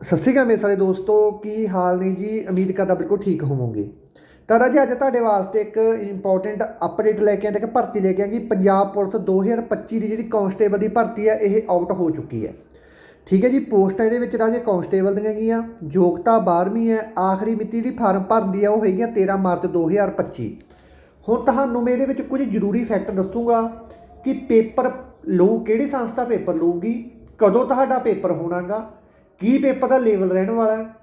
ਸਤਿ ਸ਼੍ਰੀ ਅਕਾਲ ਮੇਰੇ ਸਾਰੇ ਦੋਸਤੋ, ਕੀ ਹਾਲ ਨੇ ਜੀ? ਉਮੀਦ ਕਰਦਾ ਬਿਲਕੁਲ ਠੀਕ ਹੋਵੋਗੇ। ਤਾਂ ਰਾਜੇ ਅੱਜ ਤੁਹਾਡੇ ਵਾਸਤੇ ਇੱਕ ਇੰਪੋਰਟੈਂਟ ਅਪਡੇਟ ਲੈ ਕੇ ਆਏ ਤੇ ਕਿ ਭਰਤੀ ਲੈ ਕੇ ਆਏ ਕਿ ਪੰਜਾਬ ਪੁਲਿਸ 2025 ਦੀ ਜਿਹੜੀ ਕਾਂਸਟੇਬਲ ਦੀ ਭਰਤੀ ਹੈ, ਇਹ ਆਊਟ ਹੋ ਚੁੱਕੀ ਹੈ। ਠੀਕ ਹੈ ਜੀ, ਪੋਸਟਾਂ ਇਹਦੇ ਵਿੱਚ ਰਾਜੇ ਕਾਂਸਟੇਬਲ ਦੀਆਂ ਹੈਗੀਆਂ ਯੋਗਤਾ 12ਵੀਂ ਹੈ, ਆਖਰੀ ਮਿਤੀ ਜਿਹੜੀ ਫਾਰਮ ਭਰਦੀ ਆ, ਉਹ ਹੈਗੀ ਆ 13 ਮਾਰਚ 2025 ਹੁਣ ਤੁਹਾਨੂੰ ਮੈਂ ਇਹਦੇ ਵਿੱਚ ਕੁਝ ਜ਼ਰੂਰੀ ਫੈਕਟ ਦੱਸੂਗਾ ਕਿ ਪੇਪਰ ਲਊ, ਕਿਹੜੀ ਸੰਸਥਾ ਪੇਪਰ ਲਊਗੀ, ਕਦੋਂ ਤੁਹਾਡਾ ਪੇਪਰ ਹੋਣਾਗਾ ਕੀ ਪੇਪਰ ਦਾ ਲੈਵਲ ਰਹਿਣ ਵਾਲਾ ਹੈ?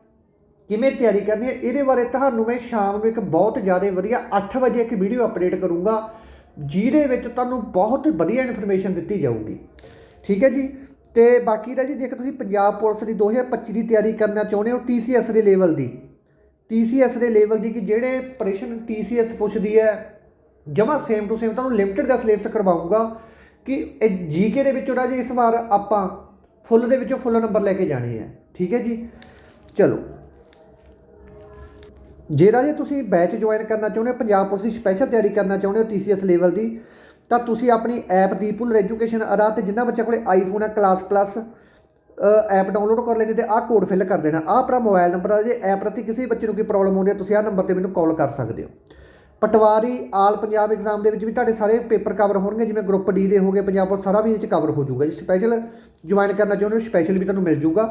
ਕਿਵੇਂ ਤਿਆਰੀ ਕਰਨੀ ਹੈ? ਇਹਦੇ ਬਾਰੇ ਤੁਹਾਨੂੰ ਮੈਂ ਸ਼ਾਮ ਨੂੰ ਇੱਕ ਬਹੁਤ ਜ਼ਿਆਦਾ ਵਧੀਆ 8 ਵਜੇ ਇੱਕ ਵੀਡੀਓ ਅਪਡੇਟ ਕਰੂੰਗਾ, ਜਿਹਦੇ ਵਿੱਚ ਤੁਹਾਨੂੰ ਬਹੁਤ ਵਧੀਆ ਇਨਫੋਰਮੇਸ਼ਨ ਦਿੱਤੀ ਜਾਊਗੀ। ਠੀਕ ਹੈ ਜੀ? ਤੇ ਬਾਕੀ ਦਾ ਜੀ, ਜੇਕਰ ਤੁਸੀਂ ਪੰਜਾਬ ਪੁਲਿਸ ਦੀ 2025 ਦੀ ਤਿਆਰੀ ਕਰਨਾ ਚਾਹੁੰਦੇ ਹੋ TCS ਦੇ ਲੈਵਲ ਦੀ TCS ਦੇ ਲੈਵਲ ਦੀ ਕਿ ਜਿਹੜੇ ਪ੍ਰਸ਼ਨ TCS ਪੁੱਛਦੀ ਹੈ, ਜਮਾ ਸੇਮ ਟੂ ਸੇਮ ਤੁਹਾਨੂੰ ਲਿਮਟਿਡ ਦਾ ਸਿਲੇਬਸ ਕਰਵਾਉਂਗਾ ਕਿ ਇਹ ਜੀਕੇ ਦੇ ਵਿੱਚੋਂ ਜੀ, ਇਸ ਵਾਰ ਆਪਾਂ ਫੁੱਲ ਦੇ ਵਿੱਚੋਂ ਫੁੱਲ ਨੰਬਰ ਲੈ ਕੇ ਜਾਣੇ ਆ। ਠੀਕ ਹੈ ਜੀ? ਚਲੋ। ਜਿਹੜਾ ਜੇ ਤੁਸੀਂ ਬੈਚ ਜੁਆਇਨ ਕਰਨਾ ਚਾਹੁੰਦੇ ਹੋ, ਪੰਜਾਬ ਪੁਲਿਸ ਦੀ ਸਪੈਸ਼ਲ ਤਿਆਰੀ ਕਰਨਾ ਚਾਹੁੰਦੇ ਹੋ TCS ਲੈਵਲ ਦੀ, ਤਾਂ ਤੁਸੀਂ ਆਪਣੀ ਐਪ ਦੀ ਦੀਪੁਲ ਐਜੂਕੇਸ਼ਨ ਅਰਾ ਤੇ ਜਿੰਨਾ ਬੱਚਾ ਕੋਲੇ ਆਈਫੋਨ ਹੈ ਕਲਾਸ ਪਲੱਸ ਐਪ ਡਾਊਨਲੋਡ ਕਰ ਲੈਣੀ ਤੇ ਆਹ ਕੋਡ ਫਿਲ ਕਰ ਦੇਣਾ। ਆਹ ਆਪਣਾ ਮੋਬਾਈਲ ਨੰਬਰ ਆ, ਜੇ ਐਪ ਪ੍ਰਤੀ ਕਿਸੇ ਬੱਚੇ ਨੂੰ ਕੋਈ ਪ੍ਰੋਬਲਮ ਆਉਂਦੀ ਹੈ ਤੁਸੀਂ ਆਹ ਨੰਬਰ ਤੇ ਮੈਨੂੰ ਕਾਲ ਕਰ ਸਕਦੇ ਹੋ। ਪਟਵਾਰੀ ਆਲ ਪੰਜਾਬ ਐਗਜ਼ਾਮ ਦੇ ਵਿੱਚ ਵੀ ਤੁਹਾਡੇ ਸਾਰੇ ਪੇਪਰ ਕਵਰ ਹੋਣਗੇ, ਜਿਵੇਂ ਗਰੁੱਪ ਡੀ ਦੇ ਹੋਗੇ ਪੰਜਾਬ ਪੁਲਿਸ ਸਾਰਾ ਵੀ ਇਹ ਚ ਕਵਰ ਹੋ ਜਾਊਗਾ। ਜੀ ਸਪੈਸ਼ਲ ਜੁਆਇਨ ਕਰਨਾ ਚਾਹੁੰਦੇ ਹੋ ਸਪੈਸ਼ਲ ਵੀ ਤੁਹਾਨੂੰ ਮਿਲ ਜਾਊਗਾ।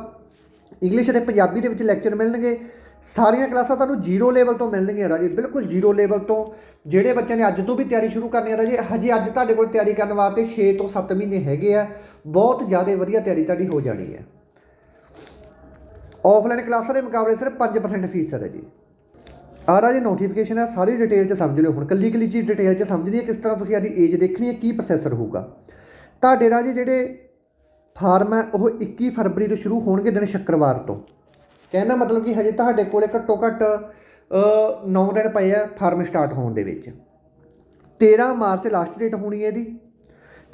ਇੰਗਲਿਸ਼ ਅਤੇ ਪੰਜਾਬੀ ਦੇ ਵਿੱਚ ਲੈਕਚਰ ਮਿਲਣਗੇ। ਸਾਰੀਆਂ ਕਲਾਸਾਂ ਤੁਹਾਨੂੰ ਜ਼ੀਰੋ ਲੈਵਲ ਤੋਂ ਮਿਲਣਗੀਆਂ ਰਾਜੇ, ਬਿਲਕੁਲ ਜ਼ੀਰੋ ਲੈਵਲ ਤੋਂ। ਜਿਹੜੇ ਬੱਚਿਆਂ ਨੇ ਅੱਜ ਤੋਂ ਵੀ ਤਿਆਰੀ ਸ਼ੁਰੂ ਕਰਨੀ ਹੈ ਰਾਜੇ, ਹਜੇ ਅੱਜ ਤੁਹਾਡੇ ਕੋਲ ਤਿਆਰੀ ਕਰਨ ਵਾਸਤੇ 6 ਤੋਂ 7 ਮਹੀਨੇ ਹੈਗੇ ਆ। ਬਹੁਤ ਜ਼ਿਆਦਾ ਵਧੀਆ ਤਿਆਰੀ ਤੁਹਾਡੀ ਹੋ ਜਾਣੀ ਹੈ। ਆਫਲਾਈਨ ਕਲਾਸਾਂ ਦੇ ਮੁਕਾਬਲੇ ਸਿਰਫ 5% ਫੀਸ ਹੈ ਜੀ ਆ ਰਾਜੇ ਨੋਟੀਫਿਕੇਸ਼ਨ ਹੈ ਸਾਰੀ ਡਿਟੇਲ 'ਚ ਸਮਝ ਲਿਓ ਹੁਣ। ਕੱਲੀ ਕੱਲੀ ਚੀਜ਼ ਡਿਟੇਲ 'ਚ ਸਮਝਣੀ ਹੈ ਕਿਸ ਤਰ੍ਹਾਂ ਤੁਸੀਂ ਆਦੀ ਏਜ ਦੇਖਣੀ ਹੈ ਕੀ ਪ੍ਰੋਸੈਸਰ ਹੋਊਗਾ। ਤੁਹਾਡੇ ਰਾਜੇ ਜਿਹੜੇ ਫਾਰਮ ਹੈ ਉਹ 21 ਫਰਵਰੀ ਤੋਂ ਸ਼ੁਰੂ ਹੋਣਗੇ ਦਿਨ ਸ਼ੁੱਕਰਵਾਰ ਤੋਂ। ਕਹਿੰਦਾ ਮਤਲਬ ਕਿ, ਹਜੇ ਤੁਹਾਡੇ ਕੋਲੇ ਘੱਟੋ ਘੱਟ 9 ਦਿਨ ਪਏ ਆ ਫਾਰਮ ਸਟਾਰਟ ਹੋਣ ਦੇ ਵਿੱਚ। 13 ਮਾਰਚ ਲਾਸਟ ਡੇਟ ਹੋਣੀ ਹੈ ਇਹਦੀ।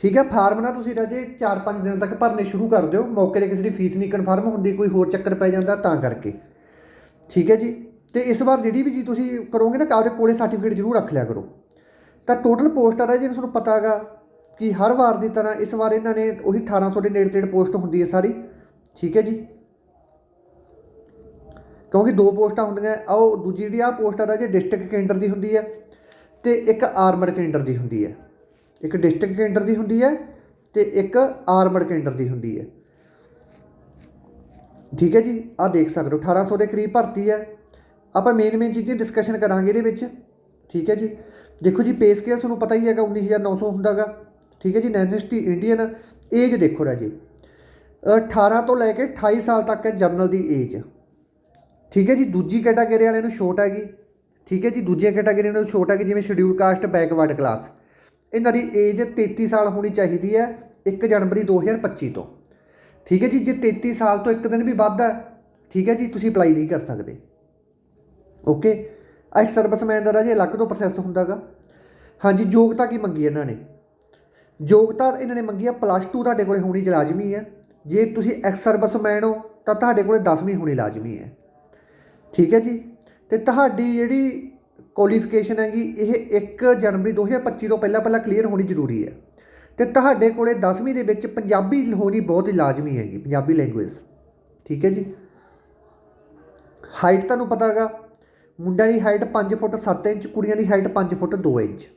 ਠੀਕ ਹੈ ਫਾਰਮ ਨਾ ਤੁਸੀਂ ਰਾਜੇ 4-5 ਦਿਨ ਤੱਕ ਭਰਨੇ ਸ਼ੁਰੂ ਕਰ ਦਿਓ। ਮੌਕੇ ਤੇ ਕਿਸੇ ਦੀ ਫੀਸ ਨਹੀਂ ਕਨਫਰਮ ਹੁੰਦੀ, ਕੋਈ ਹੋਰ ਚੱਕਰ ਪੈ ਜਾਂਦਾ ਤਾਂ ਕਰਕੇ। ਠੀਕ ਹੈ ਜੀ? ਤੇ ਇਸ ਵਾਰ ਜਿਹੜੀ ਵੀ ਜੀ ਤੁਸੀਂ ਕਰੋਗੇ ਨਾ, ਆਪਦੇ ਕੋਲੇ ਸਰਟੀਫਿਕੇਟ ਜ਼ਰੂਰ ਰੱਖ ਲਿਆ ਕਰੋ। ਤਾਂ ਟੋਟਲ ਪੋਸਟਾਂ ਦਾ ਰਿਹਾ ਜਿਵੇਂ ਤੁਹਾਨੂੰ ਪਤਾ ਹੈਗਾ ਕਿ ਹਰ ਵਾਰ ਦੀ ਤਰ੍ਹਾਂ ਇਸ ਵਾਰ ਇਹਨਾਂ ਨੇ ਉਹੀ 1800 ਦੇ ਨੇੜੇ ਤੇੜੇ ਪੋਸਟ ਹੁੰਦੀ ਹੈ ਸਾਰੀ। ਠੀਕ ਹੈ ਜੀ? ਕਿਉਂਕਿ ਦੋ ਪੋਸਟਾਂ ਹੁੰਦੀਆਂ, ਆਓ ਦੂਜੀ ਜਿਹੜੀ ਆ ਪੋਸਟ ਆ ਜੇ ਡਿਸਟ੍ਰਿਕਟ ਕੇਂਦਰ ਦੀ ਹੁੰਦੀ ਹੈ ਤੇ ਇੱਕ ਆਰਮਡ ਕੇਂਦਰ ਦੀ ਹੁੰਦੀ ਹੈ। ਇੱਕ ਡਿਸਟ੍ਰਿਕਟ ਕੇਂਦਰ ਦੀ ਹੁੰਦੀ ਹੈ ਤੇ ਇੱਕ ਆਰਮਡ ਕੇਂਦਰ ਦੀ ਹੁੰਦੀ ਹੈ। ਠੀਕ ਹੈ ਜੀ? ਆ ਦੇਖ ਸਕਦੇ ਹੋ 1800 ਦੇ ਕਰੀਬ ਭਰਤੀ ਹੈ। ਆਪਾਂ ਮੇਨ ਮੇਨ ਚੀਜ਼ਾਂ ਡਿਸਕਸ਼ਨ ਕਰਾਂਗੇ ਇਹਦੇ ਵਿੱਚ। ਠੀਕ ਹੈ ਜੀ? ਦੇਖੋ ਜੀ ਪੇ ਸਕੇਲ ਤੁਹਾਨੂੰ ਪਤਾ ਹੀ ਹੈਗਾ 19900 ਹੁੰਦਾਗਾ। ਠੀਕ ਹੈ ਜੀ? ਨੈਸ਼ਨਲਿਸਟੀ ਇੰਡੀਅਨ ਏਜ ਦੇਖੋ ਰਾਜੇ। 18 ਤੋਂ ਲੈ ਕੇ 28 ਸਾਲ ਤੱਕ ਹੈ ਜਨਰਲ ਦੀ ਏਜ ਠੀਕ ਹੈ ਜੀ? ਦੂਜੀ ਕੈਟਾਗਰੀ ਵਾਲਿਆਂ ਨੂੰ ਛੋਟ ਹੈਗੀ। ਠੀਕ ਹੈ ਜੀ? ਦੂਜੀਆਂ ਕੈਟਾਗਰੀਆਂ ਨੂੰ ਛੋਟ ਹੈਗੀ, ਜਿਵੇਂ ਸ਼ਡਿਊਲ ਕਾਸਟ ਬੈਕਵਰਡ ਕਲਾਸ ਇਹਨਾਂ ਦੀ ਏਜ 33 ਸਾਲ ਹੋਣੀ ਚਾਹੀਦੀ ਹੈ 1 ਜਨਵਰੀ 2025 ਤੋਂ। ਠੀਕ ਹੈ ਜੀ? ਜੇ 33 ਸਾਲ ਤੋਂ ਇੱਕ ਦਿਨ ਵੀ ਵੱਧ ਹੈ, ਠੀਕ ਹੈ ਜੀ? ਤੁਸੀਂ ਅਪਲਾਈ ਨਹੀਂ ਕਰ ਸਕਦੇ। ਓਕੇ? ਐਕਸ ਸਰਵਿਸਮੈਨ ਦਾ ਰਾਜੇ ਅਲੱਗ ਤੋਂ ਪ੍ਰੋਸੈਸ ਹੁੰਦਾਗਾ। ਹਾਂਜੀ, ਯੋਗਤਾ ਕੀ ਮੰਗੀ ਇਹਨਾਂ ਨੇ? ਯੋਗਤਾ ਇਹਨਾਂ ਨੇ ਮੰਗੀ ਆ ਪਲੱਸ 2 ਤੁਹਾਡੇ ਕੋਲੇ ਹੋਣੀ ਲਾਜ਼ਮੀ ਹੈ ਜੇ ਤੁਸੀਂ ਐਕਸ ਸਰਵਿਸਮੈਨ ਹੋ, ਤਾਂ ਤੁਹਾਡੇ ਕੋਲੇ 10ਵੀਂ ਹੋਣੀ ਲਾਜ਼ਮੀ ਹੈ ਠੀਕ ਹੈ ਜੀ? ਤੇ ਤੁਹਾਡੀ ਜਿਹੜੀ ਕੁਆਲੀਫਿਕੇਸ਼ਨ ਹੈਗੀ, ਇਹ 1 ਜਨਵਰੀ 2025 ਤੋਂ ਪਹਿਲਾਂ ਪਹਿਲਾਂ ਕਲੀਅਰ ਹੋਣੀ ਜ਼ਰੂਰੀ ਹੈ ਤੇ ਤੁਹਾਡੇ ਕੋਲੇ 10ਵੀਂ ਦੇ ਵਿੱਚ ਪੰਜਾਬੀ ਹੋਣੀ ਬਹੁਤ ਲਾਜ਼ਮੀ ਹੈਗੀ, ਪੰਜਾਬੀ ਲੈਂਗੁਏਜ ਠੀਕ ਹੈ ਜੀ? ਹਾਈਟ ਤੁਹਾਨੂੰ ਪਤਾ ਹੈਗਾ ਮੁੰਡਿਆਂ ਦੀ ਹਾਈਟ 5 ਫੁੱਟ 7 ਇੰਚ, ਕੁੜੀਆਂ ਦੀ ਹਾਈਟ 5 ਫੁੱਟ 2 ਇੰਚ।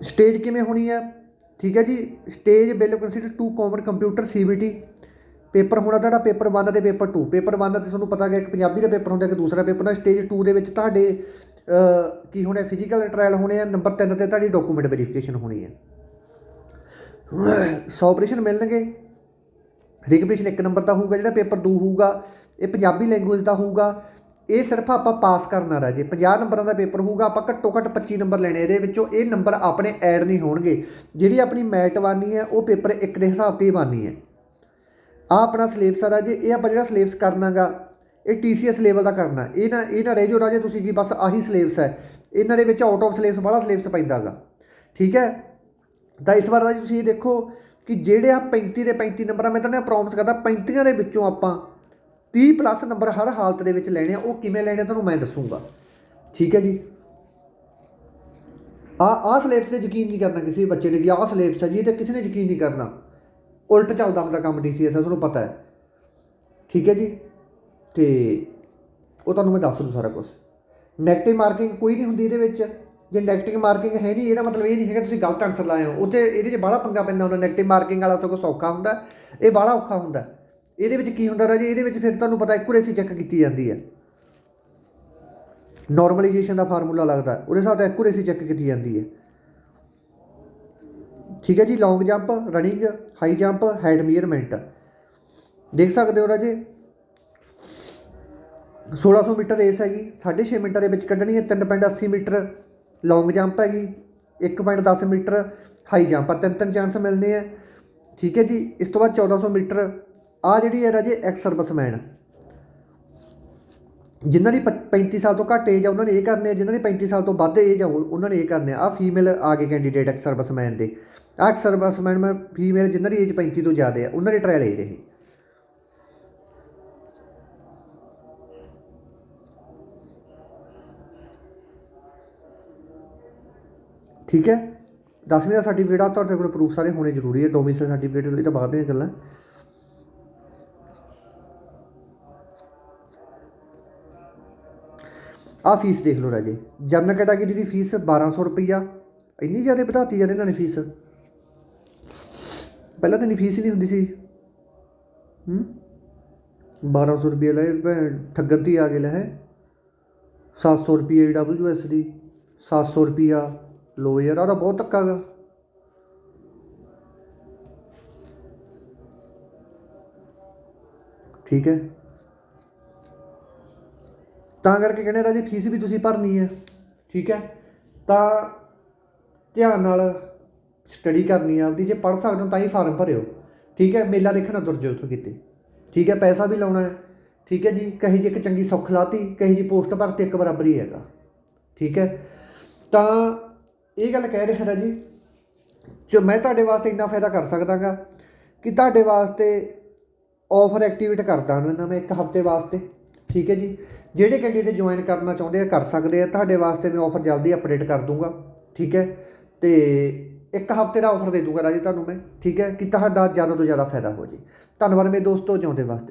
ਸਟੇਜ ਕਿਵੇਂ ਹੋਣੀ ਹੈ? ਠੀਕ ਹੈ ਜੀ stage will consider to common computer CBT paper ਹੋਣਾ ਤੁਹਾਡਾ ਪੇਪਰ 1 ਤੇ ਪੇਪਰ 2 ਪੇਪਰ 1 ਤੇ ਤੁਹਾਨੂੰ ਪਤਾ ਹੈ ਇੱਕ ਪੰਜਾਬੀ ਦਾ ਪੇਪਰ ਹੁੰਦਾ, ਇੱਕ ਦੂਸਰਾ ਪੇਪਰ ਹੁੰਦਾ। ਸਟੇਜ 2 ਦੇ ਵਿੱਚ ਤੁਹਾਡੇ ਕੀ ਹੋਣਾ ਫਿਜ਼ੀਕਲ ਟ੍ਰਾਇਲ ਹੋਣੇ ਆ। ਨੰਬਰ 3 ਤੇ ਤੁਹਾਡੀ ਡਾਕੂਮੈਂਟ ਵੈਰੀਫਿਕੇਸ਼ਨ ਹੋਣੀ ਹੈ। 100 ਆਪਰੇਸ਼ਨ ਮਿਲਣਗੇ। ਰਿਕਪਰੇਸ਼ਨ ਇੱਕ ਨੰਬਰ ਦਾ ਹੋਊਗਾ, ਜਿਹੜਾ ਪੇਪਰ 2 ਹੋਊਗਾ, ਇਹ ਪੰਜਾਬੀ ਲੈਂਗੁਏਜ ਦਾ ਹੋਊਗਾ, ਇਹ ਸਿਰਫ ਆਪਾਂ ਪਾਸ ਕਰਨਾ ਰਾਜੇ 50 ਨੰਬਰਾਂ ਦਾ ਪੇਪਰ ਹੋਊਗਾ, ਆਪਾਂ ਘੱਟੋ ਘੱਟ 25 ਨੰਬਰ ਲੈਣੇ ਇਹਦੇ ਵਿੱਚੋਂ, ਇਹ ਨੰਬਰ ਆਪਣੇ ਐਡ ਨਹੀਂ ਹੋਣਗੇ। ਜਿਹੜੀ ਆਪਣੀ ਮੈਟ ਬਾਨੀ ਹੈ, ਉਹ ਪੇਪਰ ਇੱਕ ਦੇ ਹਿਸਾਬ ਤੇ ਹੀ ਬਾਨੀ ਹੈ। ਆ ਆਪਣਾ ਸਿਲੇਬਸ ਆ ਰਾਜੇ ਇਹ ਆਪਾਂ ਜਿਹੜਾ ਸਿਲੇਬਸ ਕਰਨਾਗਾ, ਇਹ TCS ਲੈਵਲ ਦਾ ਕਰਨਾ। ਇਹ ਨਾ ਇਹ ਨਾ ਰਹਿ ਜਾਓ ਰਾਜੇ ਤੁਸੀਂ ਕੀ ਬਸ ਆਹੀ ਸਿਲੇਬਸ ਹੈ। ਇਹਨਾਂ ਦੇ ਵਿੱਚ ਆਊਟ ਆਫ ਸਿਲੇਬਸ ਵਾਲਾ ਸਿਲੇਬਸ ਪੈਂਦਾਗਾ। ਠੀਕ ਹੈ? ਤਾਂ ਇਸ ਵਾਰ ਰਾਜੇ ਤੁਸੀਂ ਇਹ ਦੇਖੋ ਕਿ ਜਿਹੜੇ ਆ 35 ਦੇ 35 ਨੰਬਰ ਆ ਮੈਂ ਤੁਹਾਨੂੰ ਪ੍ਰੋਮਿਸ ਕਰਦਾ 35 ਦੇ ਵਿੱਚੋਂ ਆਪਾਂ 30 ਪਲੱਸ ਨੰਬਰ ਹਰ ਹਾਲਤ ਦੇ ਵਿੱਚ ਲੈਣੇ ਆ, ਉਹ ਕਿਵੇਂ ਲੈਣੇ ਆ ਤੁਹਾਨੂੰ ਮੈਂ ਦੱਸੂਗਾ। ਠੀਕ ਹੈ ਜੀ? ਆ ਆ ਸਿਲੇਬਸ ਤੇ ਯਕੀਨ ਨਹੀਂ ਕਰਨਾ ਕਿਸੇ ਬੱਚੇ ਨੇ ਕਿ ਆਹ ਸਿਲੇਬਸ ਹੈ ਜੀ, ਇਹ ਤੇ ਕਿਸੇ ਨੇ ਯਕੀਨ ਨਹੀਂ ਕਰਨਾ। ਉਲਟ ਚੱਲਦਾ ਹੁੰਦਾ ਕੰਮ ਡੀਸੀਐਸ ਦਾ, ਤੁਹਾਨੂੰ ਪਤਾ ਹੈ। ਠੀਕ ਹੈ ਜੀ? ਤੇ ਉਹ ਤੁਹਾਨੂੰ ਮੈਂ ਦੱਸ ਦੂੰ ਸਾਰਾ ਕੁਝ ਨੈਗੇਟਿਵ ਮਾਰਕਿੰਗ ਕੋਈ ਨਹੀਂ ਹੁੰਦੀ ਇਹਦੇ ਵਿੱਚ। ਜੇ ਨੈਗੇਟਿਵ ਮਾਰਕਿੰਗ ਹੈ ਨਹੀਂ, ਇਹਦਾ ਮਤਲਬ ਇਹ ਨਹੀਂ ਹੈਗਾ ਤੁਸੀਂ ਗਲਤ ਆਨਸਰ ਲਾਏ ਹੋ। ਉੱਥੇ ਇਹਦੇ 'ਚ ਬਾਹਲਾ ਪੰਗਾ ਪੈਂਦਾ ਹੁੰਦਾ ਨੈਗੇਟਿਵ ਮਾਰਕਿੰਗ ਵਾਲਾ ਸਗੋਂ ਸੌਖਾ ਹੁੰਦਾ, ਇਹ ਬਾਹਲਾ ਔਖਾ ਹੁੰਦਾ। ਇਹਦੇ ਵਿੱਚ ਕੀ ਹੁੰਦਾ ਰਾਜੇ? ਇਹਦੇ ਵਿੱਚ ਫਿਰ ਤੁਹਾਨੂੰ ਪਤਾ ਐਕੂਰੇਸੀ ਚੈੱਕ ਕੀਤੀ ਜਾਂਦੀ ਹੈ। ਨਾਰਮਲਾਈਜੇਸ਼ਨ ਦਾ ਫਾਰਮੂਲਾ ਲੱਗਦਾ, ਉਹਦੇ ਹਿਸਾਬ ਨਾਲ ਐਕੂਰੇਸੀ ਚੈੱਕ ਕੀਤੀ ਜਾਂਦੀ ਹੈ। ਠੀਕ ਹੈ ਜੀ long jump running high jump height measurement ਦੇਖ ਸਕਦੇ ਹੋ ਰਾਜੇ? 1600 ਮੀਟਰ ਰੇਸ ਹੈਗੀ 6.5 ਮਿੰਟਾਂ ਦੇ ਵਿੱਚ ਕੱਢਣੀ ਹੈ 3.80 ਮੀਟਰ। ਲੌਂਗ ਜੰਪ ਹੈਗੀ 1.10 ਮੀਟਰ ਹਾਈ ਜੰਪ ਆ, ਤਿੰਨ ਤਿੰਨ ਚਾਂਸ ਮਿਲਨੇ ਆ। ਠੀਕ ਹੈ ਜੀ, ਇਸ ਤੋਂ ਬਾਅਦ 1400 ਮੀਟਰ ਆ ਜਿਹੜੀ ਹੈ ਰਾਜੇ ਐਕਸ ਸਰਵਿਸਮੈਨ ਜਿਨ੍ਹਾਂ ਦੀ ਪ- 35 ਸਾਲ ਤੋਂ ਘੱਟ ਏਜ ਆ, ਉਹਨਾਂ ਨੇ ਇਹ ਕਰਨੇ ਆ, ਜਿਨ੍ਹਾਂ ਦੀ 35 ਸਾਲ ਤੋਂ ਵੱਧ ਏਜ ਆ ਉਹਨਾਂ ਨੇ ਇਹ ਕਰਨੇ ਆ। ਆ ਫੀਮੇਲ ਆ ਗਏ ਕੈਂਡੀਡੇਟ ਐਕਸ ਸਰਵਿਸਮੈਨ ਦੇ। ਆ ਐਕਸ ਸਰਵਿਸਮੈਨ ਮੈਂ ਫੀਮੇਲ ਜਿਨ੍ਹਾਂ ਦੀ ਏਜ 35 ਤੋਂ ਜ਼ਿਆਦਾ ਆ, ਉਹਨਾਂ ਦੇ ਟ੍ਰਾਇਲ ਇਹ ਰਹੇ। ਠੀਕ ਹੈ? 10ਵੀਂ ਦਾ ਸਰਟੀਫਿਕੇਟ ਆ, ਤੁਹਾਡੇ ਕੋਲ ਪ੍ਰੂਫ ਸਾਰੇ ਹੋਣੇ ਜ਼ਰੂਰੀ ਹੈ ਡੋਮਿਸਾਈਲ ਸਰਟੀਫਿਕੇਟ ਇਹ ਤਾਂ ਬਾਅਦ ਦੀਆਂ ਗੱਲਾਂ। ਆ ਫੀਸ ਦੇਖ ਲਓ ਰਾਜੇ, ਜਨਰਲ ਕੈਟਾਗਰੀ ਦੀ ਫੀਸ 1200 ਰੁਪਈਆ। ਇੰਨੀ ਜ਼ਿਆਦਾ ਵਧਾਤੀ ਯਾਰ ਇਹਨਾਂ ਨੇ ਫੀਸ ਪਹਿਲਾਂ ਤਾਂ ਨਹੀਂ ਫੀਸ ਹੀ ਨਹੀਂ ਹੁੰਦੀ ਸੀ। ਹੂੰ? 1200 ਰੁਪਏ ਲੈ, ਭੈਣ, ਠੱਗਣ ਦੀ ਆ ਗਏ ਲੈ। ਹੈ 700 ਰੁਪਏ ਡਬਲਯੂਐਸ ਦੀ 700 ਰੁਪਿਆ ਲੋ ਯਾਰ, ਆਹ ਤਾਂ ਬਹੁਤ ਧੱਕਾ ਗਾ ਠੀਕ ਹੈ। ਤਾਂ ਕਰਕੇ ਕਹਿੰਦੇ ਰਾਜੇ, ਫੀਸ ਵੀ ਤੁਸੀਂ ਭਰਨੀ ਹੈ। ਠੀਕ ਹੈ। ਤਾਂ ਧਿਆਨ ਨਾਲ ਸਟੱਡੀ ਕਰਨੀ ਆ ਆਪਦੀ। ਜੇ ਪੜ੍ਹ ਸਕਦੇ ਹੋ ਤਾਂ ਹੀ ਫਾਰਮ ਭਰਿਓ। ਠੀਕ ਹੈ। ਮੇਲਾ ਦੇਖਣਾ ਤੁਰ ਜਾਓ ਉੱਥੋਂ ਕਿਤੇ। ਠੀਕ ਹੈ। ਪੈਸਾ ਵੀ ਲਾਉਣਾ ਹੈ। ਠੀਕ ਹੈ ਜੀ। ਕਹੀ ਜੀ ਇੱਕ ਚੰਗੀ ਸੁੱਖ ਲਾਤੀ, ਕਹੀ ਜੀ ਪੋਸਟ ਭਰਤੀ ਇੱਕ ਬਰਾਬਰ ਹੀ ਹੈਗਾ। ਠੀਕ ਹੈ। ਤਾਂ ਇਹ ਗੱਲ ਕਹਿ ਰਿਹਾ ਜੀ ਜੋ ਮੈਂ ਤੁਹਾਡੇ ਵਾਸਤੇ ਇੰਨਾ ਫਾਇਦਾ ਕਰ ਸਕਦਾਗਾ ਕਿ ਤੁਹਾਡੇ ਵਾਸਤੇ ਆਫਰ ਐਕਟੀਵੇਟ ਕਰਦਾ ਹਾਂ ਮੈਂ ਇੱਕ ਹਫ਼ਤੇ ਵਾਸਤੇ, ਠੀਕ ਹੈ ਜੀ? ਜਿਹੜੇ ਕੈਂਡੀਡੇਟ ਜੁਆਇਨ ਕਰਨਾ ਚਾਹੁੰਦੇ ਆ, ਕਰ ਸਕਦੇ ਆ। ਤੁਹਾਡੇ ਵਾਸਤੇ ਮੈਂ ਆਫਰ ਜਲਦੀ ਅਪਡੇਟ ਕਰ ਦੂੰਗਾ, ਠੀਕ ਹੈ? ਤੇ ਇੱਕ ਹਫ਼ਤੇ ਦਾ ਆਫਰ ਦੇ ਦੂੰਗਾ ਰਾਜੀ ਤੁਹਾਨੂੰ ਮੈਂ, ਠੀਕ ਹੈ? ਕਿ ਤੁਹਾਡਾ ਜ਼ਿਆਦਾ ਤੋਂ ਜ਼ਿਆਦਾ ਫਾਇਦਾ ਹੋ ਜੇ। ਧੰਨਵਾਦ ਮੇਰੇ ਦੋਸਤੋ, ਜਿਉਂਦੇ ਵਾਸਤੇ।